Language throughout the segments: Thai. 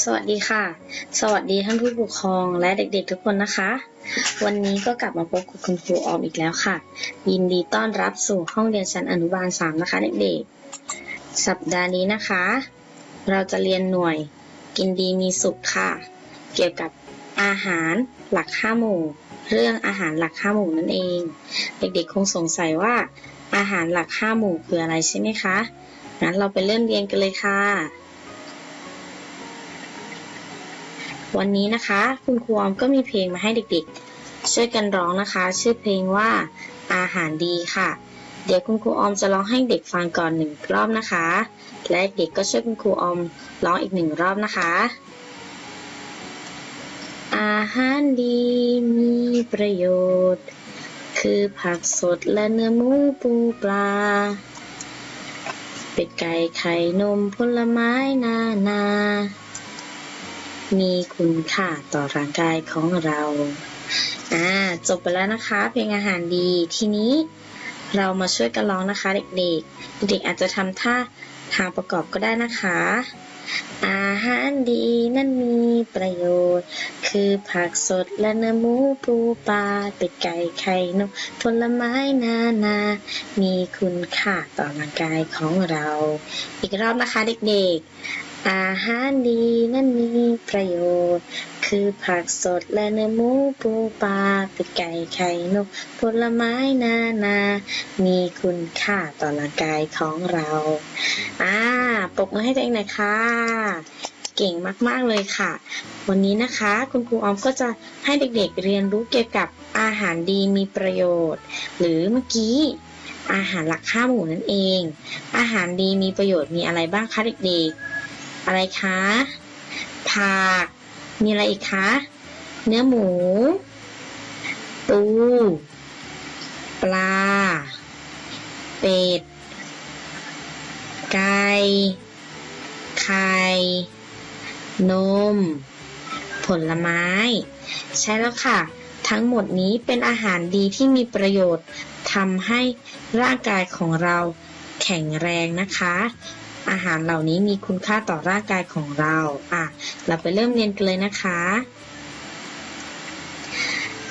สวัสดีค่ะ สวัสดีท่านผู้ปกครองและเด็กๆทุกคนนะคะ วันนี้ก็กลับมาพบกับคุณครูออมอีกแล้วค่ะ ยินดีต้อนรับสู่ห้องเรียนชั้นอนุบาล 3 นะคะเด็กๆ สัปดาห์นี้นะคะ เราจะเรียนหน่วยกินดีมีสุขค่ะ เกี่ยวกับอาหารหลักห้าหมู่ เรื่องอาหารหลักห้าหมู่นั่นเอง เด็กๆ คงสงสัยว่าอาหารหลักห้าหมู่คืออะไรใช่ไหมคะ งั้นเราไปเริ่มเรียนกันเลยค่ะ วันนี้นะคะ คุณครูอมก็มีเพลงมาให้เด็กๆ ช่วยกันร้องนะคะ ชื่อเพลงว่าอาหารดีค่ะ เดี๋ยวคุณครูอมจะร้องให้เด็กฟังก่อนหนึ่งรอบนะคะ และเด็กก็ช่วยคุณครูออมร้องอีกหนึ่งรอบนะคะ อาหารดีมีประโยชน์ คือผักสดและเนื้อหมูปูปลา เป็ดไก่ไข่นมผลไม้นานา มีคุณค่าต่อร่างกายของเรา อ่า จบไปแล้วนะคะ เพลงอาหารดี ทีนี้เรามาช่วยกันร้องนะคะ เด็กๆ เด็กๆอาจจะทำท่าทางประกอบก็ได้นะคะ อาหารดีนั้นมีประโยชน์ คือผักสดและเนื้อหมูปูปลาเป็ดไก่ไข่นกผลไม้นานา มีคุณค่าต่อร่างกายของเรา อีกรอบนะคะเด็กๆ อาหารดีนั้นมีประโยชน์ คือผักสดและเนื้อหมูปูปลาเป็ดไก่ไข่นก ผลไม้นานา มีคุณค่าต่อร่างกายของเรา อ่าปรบมือให้ตัวเองหน่อยค่ะ เก่งมาก ๆ เลยค่ะ วันนี้นะคะ คุณครูออมก็จะให้เด็กๆเรียนรู้เกี่ยวกับอาหารดีมีประโยชน์ หรือเมื่อกี้อาหารหลักห้าหมู่นั่นเอง อาหารดีมีประโยชน์มีอะไรบ้างคะเด็กๆ อะไรคะผัก มีอะไรอีกคะ เนื้อหมู ปู ปลา เป็ด ไก่ ไข่ นม ผลไม้ ใช่แล้วค่ะ ทั้งหมดนี้เป็นอาหารดีที่มีประโยชน์ทำให้ร่างกายของเราแข็งแรงนะคะ อาหารเหล่านี้มีคุณค่าต่อร่างกายของเรา อะ เราไปเริ่มเรียนกันเลยนะคะ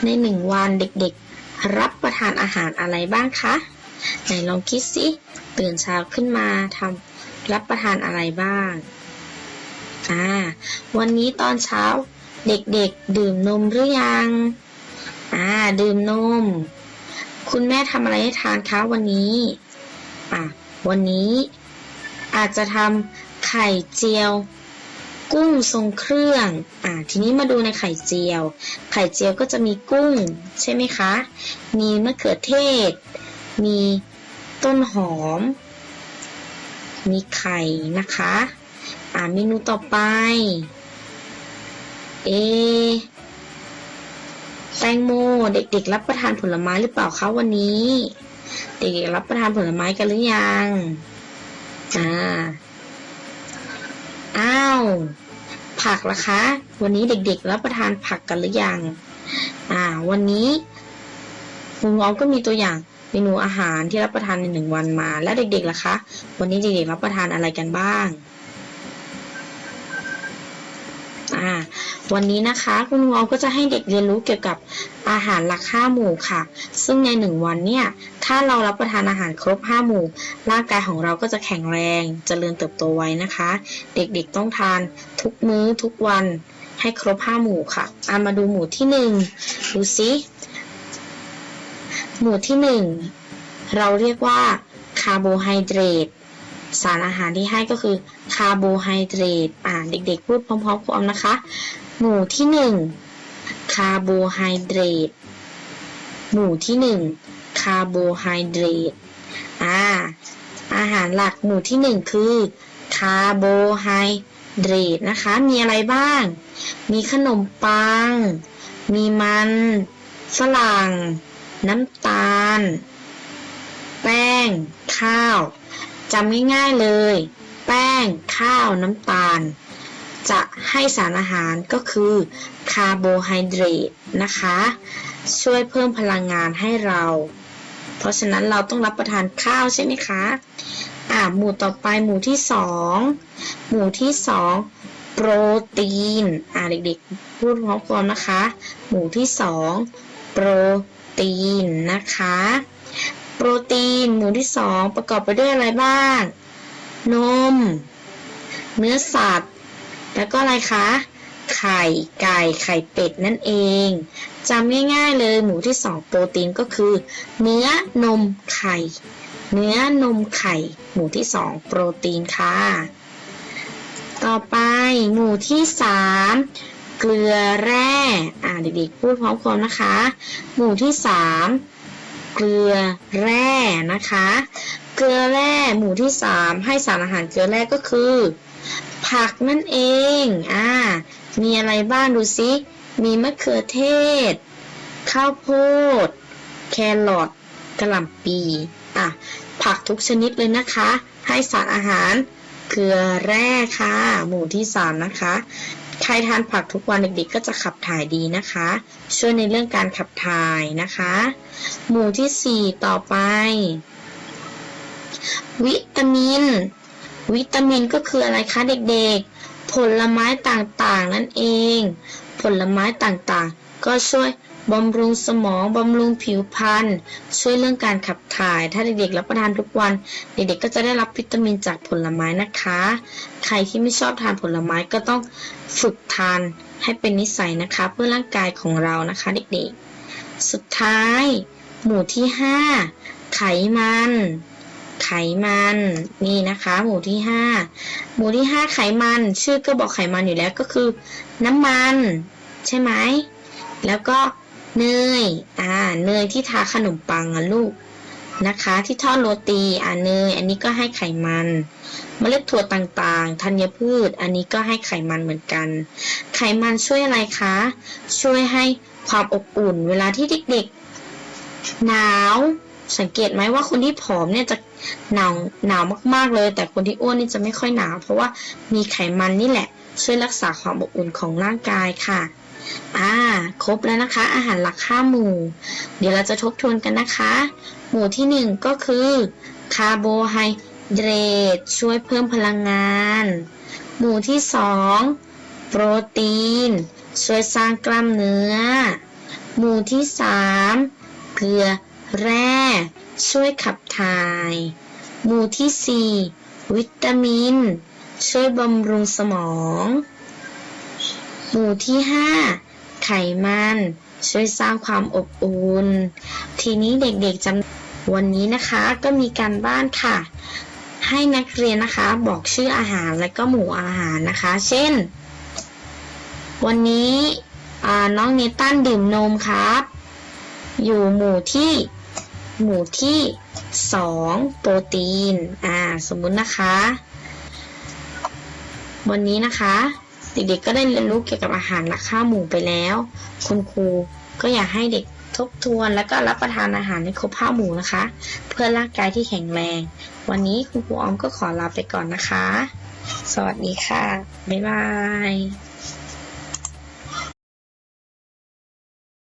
ในหนึ่งวันเด็กๆ รับประทานอาหารอะไรบ้างคะ ไหนลองคิดสิ ตื่นเช้าขึ้นมาทำรับประทานอะไรบ้าง อ่า วันนี้ตอนเช้า เด็กๆ ดื่มนมหรือยัง อ่า ดื่มนม คุณแม่ทำอะไรให้ทานคะวันนี้ อะ วันนี้ อาจจะทำไข่เจียว กุ้งทรงเครื่องอ่าทีนี้มาดูในไข่เจียว ไข่เจียวก็จะมีกุ้งใช่ไหมคะ มีมะเขือเทศ มีต้นหอม มีไข่นะคะ อ่าเมนูต่อไป เอแตงโมเด็กๆ รับประทานผลไม้หรือเปล่าคะวันนี้ เด็กๆรับประทานผลไม้กันหรือยัง อ่าอ้าว ผักล่ะคะ วันนี้เด็กๆ รับประทานผักกันหรือยัง อ่า วันนี้คุณออมก็มีตัวอย่างเมนูอาหารที่รับประทานในหนึ่งวันมา และเด็กๆล่ะคะ วันนี้เด็กๆรับประทานอะไรกันบ้าง อ่า วันนี้นะคะคุณวอมก็จะให้เด็กเรียนรู้เกี่ยวกับอาหารหลักห้าหมู่ค่ะ ซึ่งในหนึ่งวันเนี่ยถ้าเรารับประทานอาหารครบห้าหมู่ ร่างกายของเราก็จะแข็งแรงเจริญเติบโตไว้นะคะ เด็กๆต้องทานทุกมื้อทุกวันให้ครบห้าหมู่ค่ะอามาดูหมู่ที่หนึ่งดูซิหมู่ที่หนึ่งเราเรียกว่าคาร์โบไฮเดรต สารอาหารที่ให้ก็คือคาร์โบไฮเดรตอ่าเด็กๆ พูดพร้อมๆกันนะคะ หมู่ที่หนึ่งคาร์โบไฮเดรตหมู่ที่หนึ่งคาร์โบไฮเดรตอ่าอาหารหลักหมู่ที่หนึ่งคือคาร์โบไฮเดรตนะคะ มีอะไรบ้าง มีขนมปัง มีมันฝรั่ง น้ำตาล แป้ง ข้าว จำง่ายๆเลย แป้ง ข้าว น้ำตาล จะให้สารอาหารก็คือคาร์โบไฮเดรตนะคะ ช่วยเพิ่มพลังงานให้เรา เพราะฉะนั้นเราต้องรับประทานข้าวใช่ไหมคะ อ่าหมู่ต่อไปหมู่ที่สองหมู่ที่สองโปรตีน อ่าเด็กๆ พูดพร้อมๆนนะคะ หมู่ที่สองโปรตีนนะคะ ปรตีนหมู่ที่สองประกอบไปด้วยอะไรบ้าง นม เนื้อสัตว์ แล้วก็อะไรคะ ไข่ไก่ไข่เป็ดนั่นเองจำง่ายๆเลยหมู่ที่สองโปรตีนก็คือ เนื้อนมไข่ เนื้อนมไข่ หมู่ที่สองโปรตีนค่ะ ต่อไปหมู่ที่สามเกลือแร่ อ่าเด็กๆพูดพร้อมกันนะคะ หมู่ที่สาม เกลือแร่นะคะ เกลือแร่หมู่ที่สามให้สารอาหารเกลือแร่ก็คือ ผักนั่นเอง อ่า มีอะไรบ้างดูซิมีมะเขือเทศ ข้าวโพด แครอทกระหล่ำปีอะผักทุกชนิดเลยนะคะ ให้สารอาหารเกลือแร่ค่ะ หมู่ที่สามนะคะ ใครทานผักทุกวันเด็กๆ ก็จะขับถ่ายดีนะคะ ช่วยในเรื่องการขับถ่ายนะคะ หมู่ที่สี่ต่อไป วิตามิน วิตามินก็คืออะไรคะเด็กๆ ผลไม้ต่างๆนั่นเอง ผลไม้ต่างๆ ก็ช่วย บำรุงสมอง บำรุงผิวพรรณ ช่วยเรื่องการขับถ่าย ถ้าเด็กๆรับประทานทุกวัน เด็กๆก็จะได้รับวิตามินจากผลไม้นะคะ ใครที่ไม่ชอบทานผลไม้ก็ต้องฝึกทานให้เป็นนิสัยนะคะ เพื่อร่างกายของเรานะคะ เด็กๆ สุดท้าย หมู่ที่ห้าไขมัน ไขมัน นี่นะคะ หมู่ที่ห้าหมู่ที่ห้าไขมัน ชื่อก็บอกไขมันอยู่แล้วก็คือ น้ำมัน ใช่ไหม แล้วก็ เนยอ่าเนยที่ทาขนมปังอะลูกนะคะ ที่ทอดโรตีอ่าเนยอันนี้ก็ให้ไขมันเมล็ดถั่วต่างๆ ธัญพืช อันนี้ก็ให้ไขมันเหมือนกัน ไขมันช่วยอะไรคะ ช่วยให้ความอบอุ่น เวลาที่เด็กๆ หนาว สังเกตไหมว่าคนที่ผอมเนี่ยจะหนาวหนาวมากๆเลย แต่คนที่อ้วนนี่จะไม่ค่อยหนาว เพราะว่ามีไขมันนี่แหละ ช่วยรักษาความอบอุ่นของร่างกายค่ะ อ่า ครบแล้วนะคะ อาหารหลักห้าหมู่ เดี๋ยวเราจะทบทวนกันนะคะ หมู่ที่หนึ่งก็คือคาร์โบไฮเดรตช่วยเพิ่มพลังงาน หมู่ที่สองโปรตีน ช่วยสร้างกล้ามเนื้อ หมู่ที่สามเกลือแร่ ช่วยขับถ่าย หมู่ที่สี่วิตามิน ช่วยบำรุงสมอง หมู่ที่ห้าไขมัน ช่วยสร้างความอบอุ่น ทีนี้เด็กๆจำวันนี้นะคะก็มีการบ้านค่ะ ให้นักเรียนนะคะบอกชื่ออาหารและก็หมู่อาหารนะคะ เช่น วันนี้น้องเนตันดื่มนมครับ อยู่หมู่ที่หมู่ที่สองโปรตีน อ่า สมมุตินะคะ วันนี้นะคะ เด็กๆก็ได้เรียนรู้เกี่ยวกับอาหารหลักข้าวหมู่ไปแล้ว คุณครูก็อยากให้เด็กทบทวนแล้วก็รับประทานอาหารในครบห้าหมู่นะคะ เพื่อร่างกายที่แข็งแรง วันนี้คุณครูออมก็ขอลาไปก่อนนะคะ สวัสดีค่ะ บ๊ายบาย